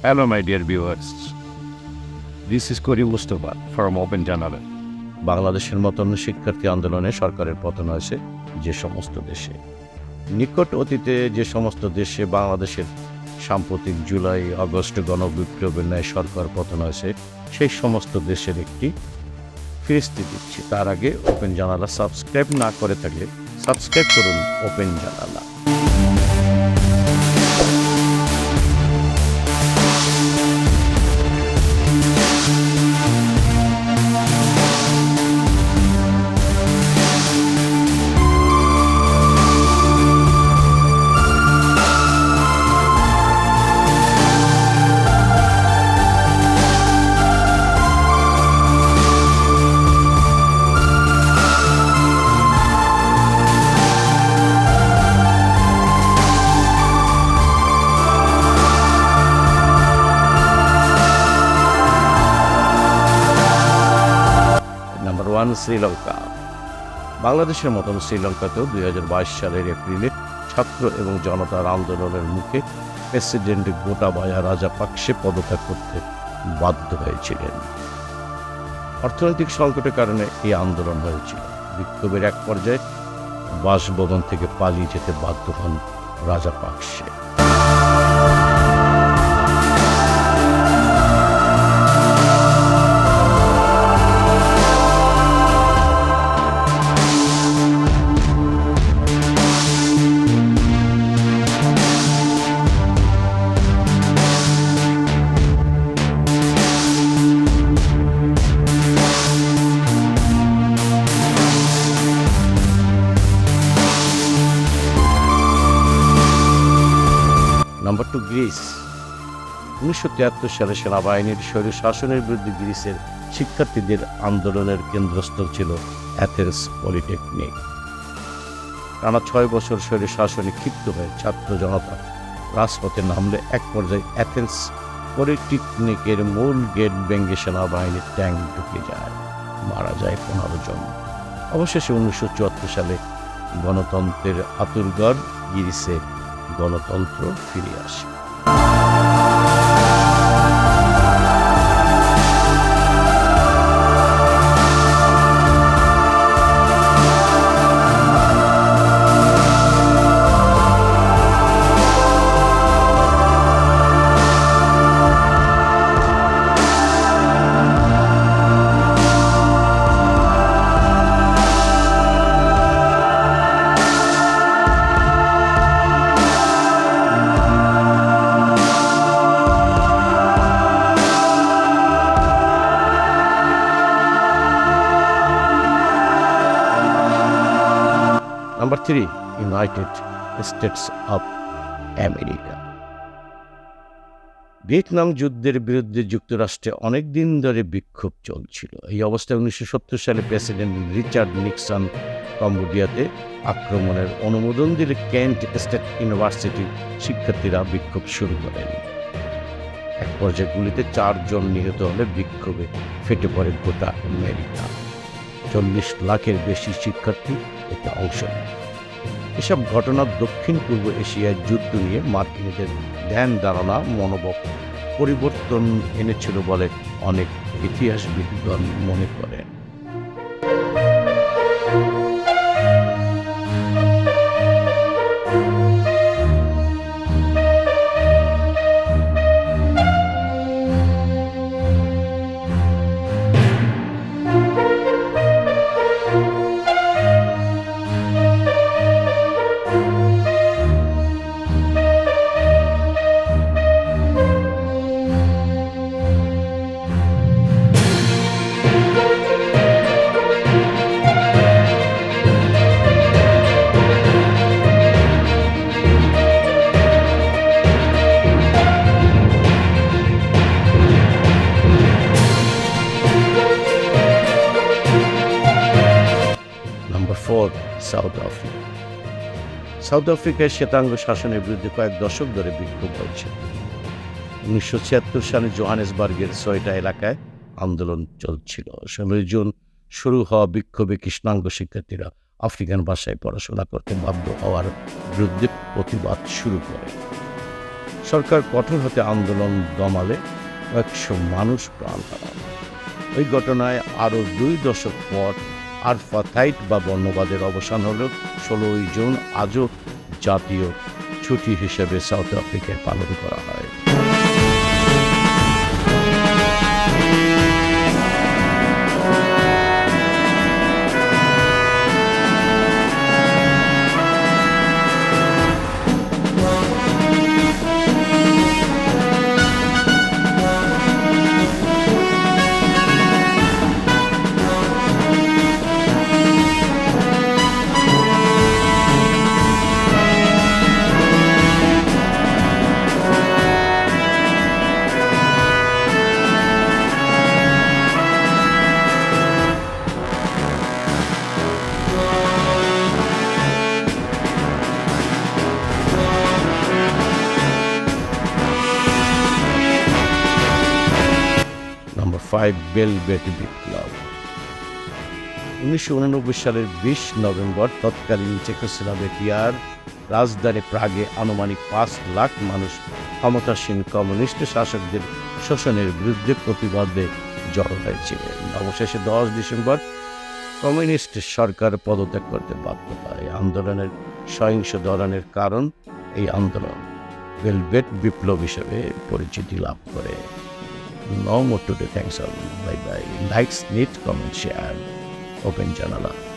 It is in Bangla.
Hello, my dear viewers. This is Kori Mustafa from Open Channel. বাংলাদেশের মতন শিক্ষার্থী আন্দোলনে সরকারের পতন হয়েছে যে সমস্ত দেশে নিকট অতীতে যে সমস্ত দেশে বাংলাদেশের সাম্প্রতিক জুলাই আগস্ট গণবিপ্লবের ন্যায় সরকার পতন হয়েছে সেই সমস্ত দেশের একটি ফিরিস্তি দিচ্ছি তার আগে ওপেন জানালা সাবস্ক্রাইব না করে থাকলে সাবস্ক্রাইব করুন ওপেন জানালা নাম্বার ওয়ান শ্রীলঙ্কা। বাংলাদেশের মতন শ্রীলঙ্কাতেও দুই হাজার বাইশ সালের এপ্রিলে ছাত্র এবং জনতার আন্দোলনের মুখে প্রেসিডেন্ট গোটাবায়া রাজাপাকসে পদত্যাগ করতে বাধ্য হয়েছিলেন। অর্থনৈতিক সংকটের কারণে এই আন্দোলন হয়েছিল। বিক্ষোভের এক পর্যায়ে বাসভবন থেকে পালিয়ে যেতে বাধ্য হন রাজা রাজাপাকসে নাম্বার টু গ্রিস উনিশশো তিয়াত্তর সালে সেনাবাহিনীর স্বৈর শাসনের বিরুদ্ধে গ্রিসের শিক্ষার্থীদের আন্দোলনের কেন্দ্রস্থল ছিল অ্যাথেন্স পলিটেকনিক। টানা ছয় বছর স্বৈর শাসনে ক্ষিপ্ত হয়ে ছাত্র জনতা রাজপথে নামলে এক পর্যায়ে অ্যাথেন্স পলিটেকনিকের মূল গেট ভেঙ্গে সেনাবাহিনীর ট্যাঙ্ক ঢুকে যায়, মারা যায় পনেরো জন। অবশেষে উনিশশো চুয়াত্তর সালে গণতন্ত্রের আতুরগড় গ্রিসে গণতন্ত্র ফিরে আসে। Number three United States of America Vietnam যুদ্ধের বিরুদ্ধে যুক্তরাষ্ট্রে অনেক দিন ধরে বিক্ষোভ চলছিল। এই অবস্থায় উনিশশো সত্তর সালে প্রেসিডেন্ট রিচার্ড নিক্সন কম্বোডিয়াতে আক্রমণের অনুমোদন দিলে কেন্ট স্টেট ইউনিভার্সিটির শিক্ষার্থীরা বিক্ষোভ শুরু করেন এক পর্যায়ে গুলিতে চারজন নিহত হলে বিক্ষোভে ফেটে পড়ে গোটা আমেরিকা। চল্লিশ লাখের বেশি শিক্ষার্থী এতে অংশ নেয়। এসব ঘটনা দক্ষিণ পূর্ব এশিয়ায় যুদ্ধ নিয়ে মার্কিনীদের ধ্যান ধারণা, মনোভাব পরিবর্তন এনেছিল বলে অনেক ইতিহাসবিদগণ মনে করেন। South Africa. সাউথ আফ্রিকায় শ্বেতাঙ্গ শাসনের বিরুদ্ধে কয়েক দশক ধরে বিক্ষোভ হয়েছে উনিশশো ছিয়াত্তর সালে জোহানেসবার্গের ছয়টা এলাকায় আন্দোলন চলছিল। ষোলোই জুন শুরু হওয়া বিক্ষোভে কৃষ্ণাঙ্গ শিক্ষার্থীরা আফ্রিকান ভাষায় পড়াশোনা করতে বাধ্য হওয়ার বিরুদ্ধে প্রতিবাদ শুরু করে। সরকার কঠোর হতে আন্দোলন দমালে একশো মানুষ প্রাণ হারান ওই ঘটনায় আরও দুই দশক পর আরফাথাইট বা বর্ণবাদের অবসান হল ষোলোই জুন আজও জাতীয় ছুটি হিসেবে সাউথ আফ্রিকায় পালন করা হয়। ফাইভ বেলবেট বিপ্লব। উনিশশো উননব্বই সালের বিশ নভেম্বর তৎকালীন চেকোস্লোভাকিয়ার রাজধানী প্রাগে আনুমানিক পাঁচ লাখ মানুষ ক্ষমতাসীন কমিউনিস্ট শাসকদের শোষণের বিরুদ্ধে প্রতিবাদে জড়ো হয়েছিলেন। অবশেষে দশ ডিসেম্বর কমিউনিস্ট সরকার পদত্যাগ করতে বাধ্য হয়। আন্দোলনের সহিংস ধরনের কারণ এই আন্দোলন বেলবেট বিপ্লব হিসেবে পরিচিতি লাভ করে। know what to do. Thanks. Bye bye. Likes, need, comment, share. Open Janala.